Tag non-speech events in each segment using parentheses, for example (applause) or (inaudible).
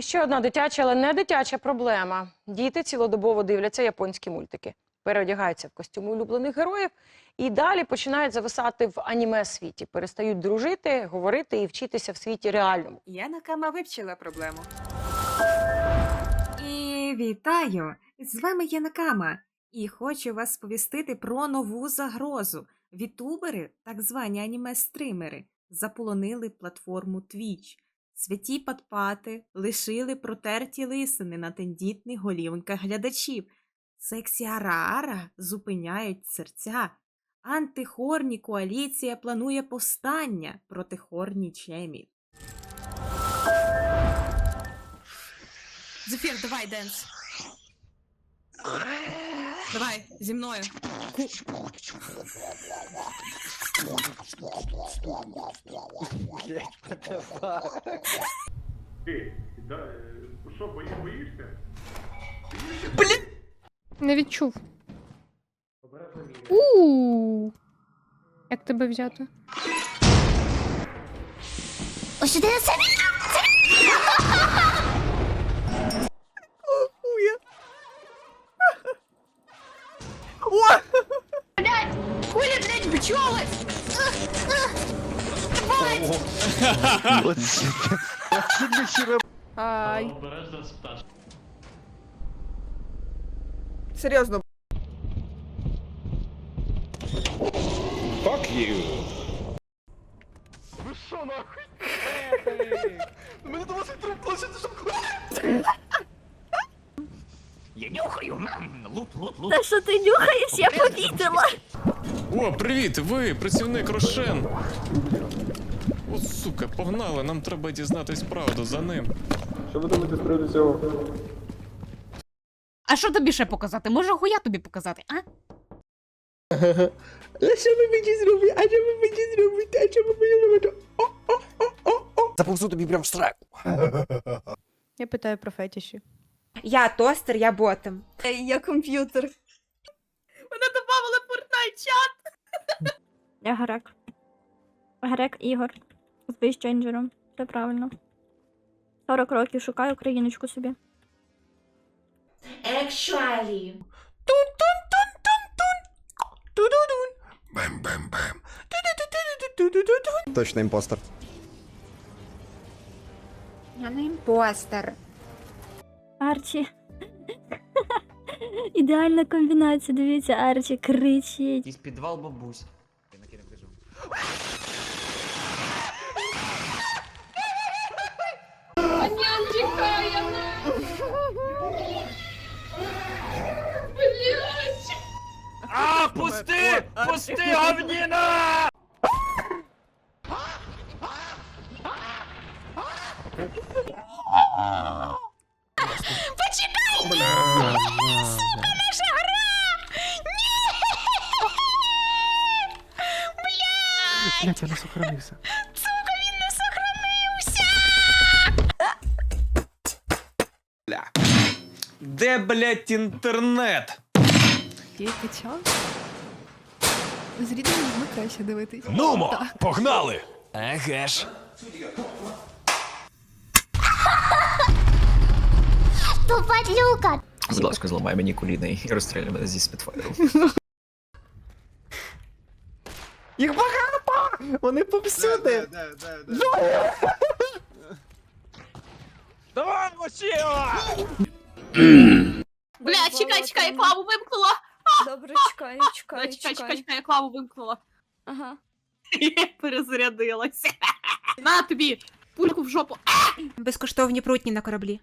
І ще одна дитяча, але не дитяча проблема. Діти цілодобово дивляться японські мультики, переодягаються в костюми улюблених героїв і далі починають зависати в аніме світі, перестають дружити, говорити і вчитися в світі реальному. Я Накама вивчила проблему. Вітаю! З вами я Накама. І хочу вас сповістити про нову загрозу. Вітубери, так звані аніме-стримери, заполонили платформу Twitch. Святі патпати лишили протерті лисини на тендітних голівоньках глядачів. Сексі Араара зупиняють серця. Антихорні коаліція планує повстання проти хорні чемів. Зефір, давай, Денс. Давай, зі мною. Ку... Ти, да, що, бої, боїшся? Не відчув. У. Як тебе взяти? Ай. Серйозно. (laughs) Та що ти нюхаєш, я помітила. О, привіт! Ви працівник Рошен. О, сука, погнали, нам треба дізнатись правду за ним. А що тобі ще показати? Може, хуя тобі показати, а? (laughs) А що ви мені зробите? А що ви мені зробите? А що ви мені зробите? Заповзу тобі прям в сраку. Я питаю про фетіші. Я тостер, я ботом. Я комп'ютер. Мене добавили Fortnite чат. Я Грек. Грек Ігор. З бейсченджером. Все правильно. 40 років шукаю україночку собі. Точно імпостер. Я не імпостер. Арчі. Ідеальна комбінація, дивіться, Арчі кричить. Якийсь підвал бабусь. Пусти! Пусти, говніна! Блять, я не сохранився. Де, блядь, інтернет? Тільки час. З рідними людьми краще дивитись. Нумо, погнали! Еге ж. Тупадлюка! Будь ласка, зламай мені коліна і розстріляй мене зі спідфайру. Їх багато! Вони повсюди! Давай, Мочила! Бля, чекай, чекай, я клаву вимкнула. Добре, чекаю, Бля, чекаю, Чекай, чекай, чекай, я клаву вимкнула. Ага. Перезарядилася. На тобі, пульку в жопу. Безкоштовні прутні на кораблі.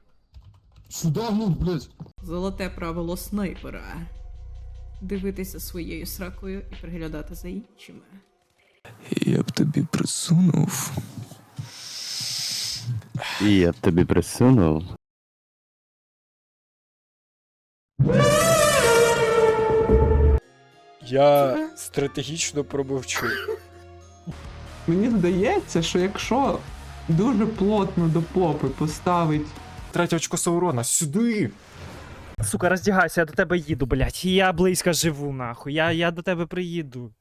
Сюда, ну, блядь. Золоте правило снайпера. Дивитися своєю сракою і приглядати за іншими. Я б тобі присунув. Я б тобі присунув. Я стратегічно промовчу. Мені здається, що якщо дуже плотно до попи поставить Третє очко Саурона, сюди! Сука, роздягайся, я до тебе їду, блядь. Я близько живу, нахуй. Я, я до тебе приїду.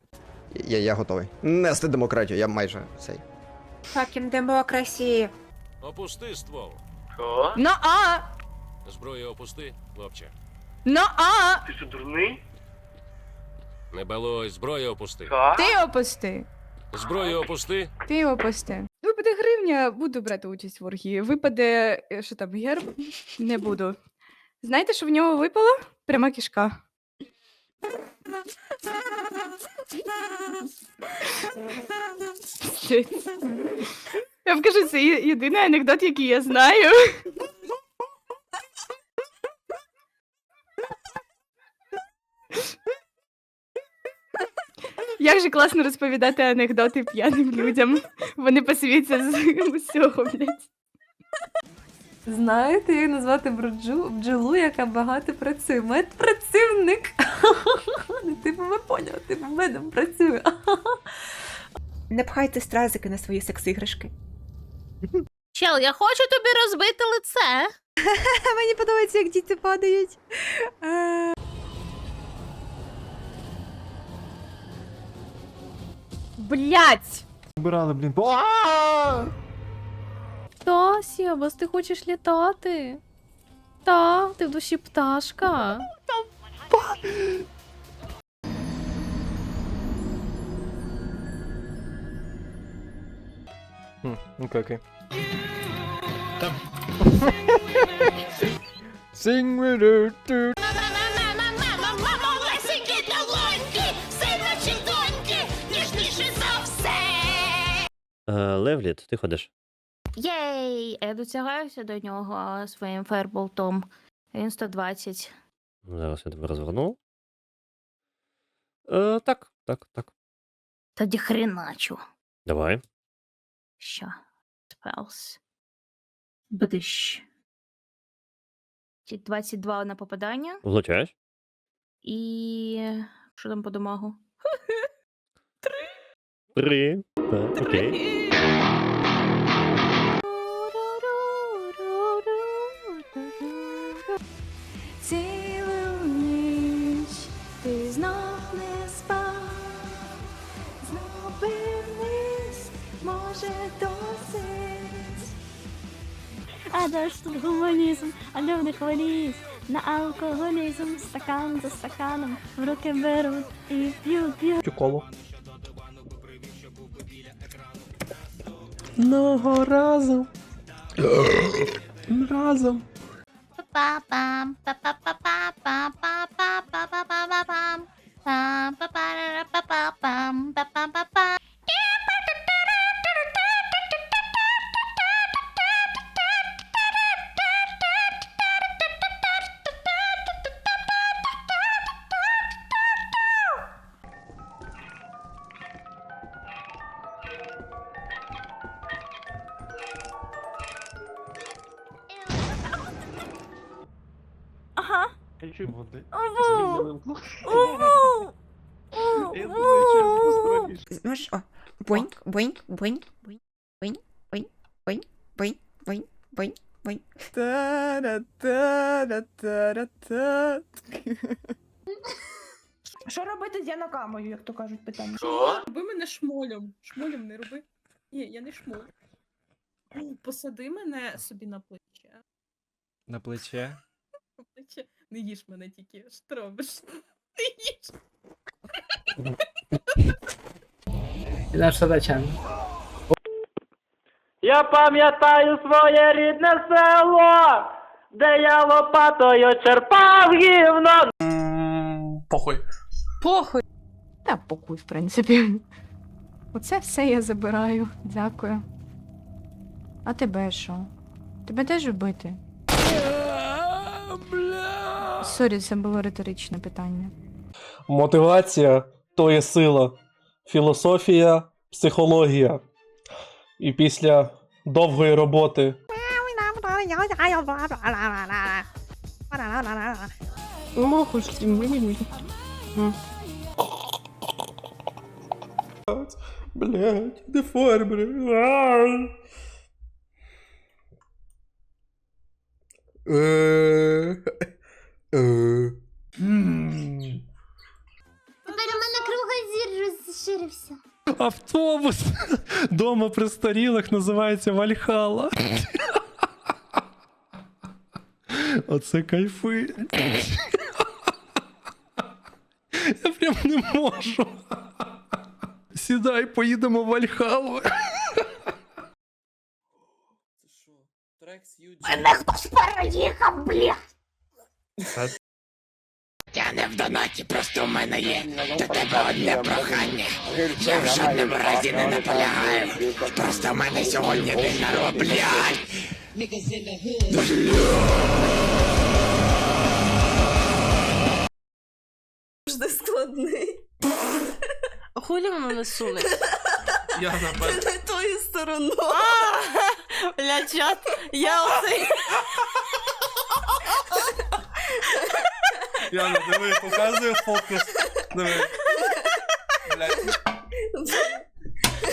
Я, я готовий. Нести демократію, я майже цей. Fucking democracy. Опусти ствол. На а! Зброю опусти, хлопче. На а! Ти що, дурний? Не балуй, зброю опусти. Ти опусти. Зброю опусти. Ти опусти. Випаде гривня, буду брати участь в оргії. Випаде, е, що там, герб? Не буду. Знаєте, що в нього випало? Пряма кишка. Я вам кажу, це є- єдиний анекдот, який я знаю. Як же класно розповідати анекдоти п'яним людям. Вони посвіться з усього, блядь. Знаєте, як назвати броджу, бджолу, яка багато працює? Медпрацівник. (laughs) Типу, ви поняли, типу, медом працює. (laughs) Не пхайте стразики на свої секс-іграшки. Чел, я хочу тобі розбити лице. (laughs) Мені подобається, як діти падають. Блять! Убирали, блін. Та, Сєбас, ти хочеш літати? Та, ти в душі пташка. Окей, окей. (laughs) Sing with her, dude. Левліт, ти ходиш. Єй! Я доцягаюся до нього своїм ферболтом. Він 120. Зараз я тебе розверну. Е, так, так, так. Тоді хреначу. Давай. Що? Спелс. Бдищ. Ті 22 на попадання. Влучаєш? І. Що там по домагу? Три. Так, окей. Цілу ніч ти знов не спав, вернись, може досить. А де ж тут гуманізм, а де в них валіз? На алкоголізм, стакан за стаканом, в руки беруть і п'ють, п'ють. Коло. Много разом. Разом. Па-па-па-па-па-па-па-па. Ага. Води. Уву! Уву! Уву! Можеш, о, боиньк, боиньк. Та-ра-та-ра-та-ра-та. Що робити з янокамою, як то кажуть, питання? Роби мене шмолем. Шмолем не роби. Ні, я не шмоль. Ну, Посади мене собі на плече. На плече. Не їж мене тільки, що ти робиш? (laughs) Не їж. Наш задача. Я пам'ятаю своє рідне село, де я лопатою черпав гівно. Похуй. Похуй. Та похуй, в принципі. Оце все я забираю. Дякую. А тебе що? Тебе теж вбити? Сорі, це було риторичне питання. Мотивація то є сила. Філософія, психологія. І після довгої роботи Блять, деформери. Е, розширився. Автобус (laughs) дома престарілих називається Вальхала. (laughs) Оце кайфи. (laughs) Я прям не можу. Сідай, поїдемо в Вальхалу. Мене хтось переїхав, бля. Я не в донаті, просто у мене є до тебе одне прохання. Я в жодному разі не наполягаю. Просто в мене сьогодні день народження. Завжди складний. Хулі воно не суне. Я напевно. Не тою стороною. (laughs) Бля, чат, я оцей. Я не диви, показую фокус. Диви. Блядь.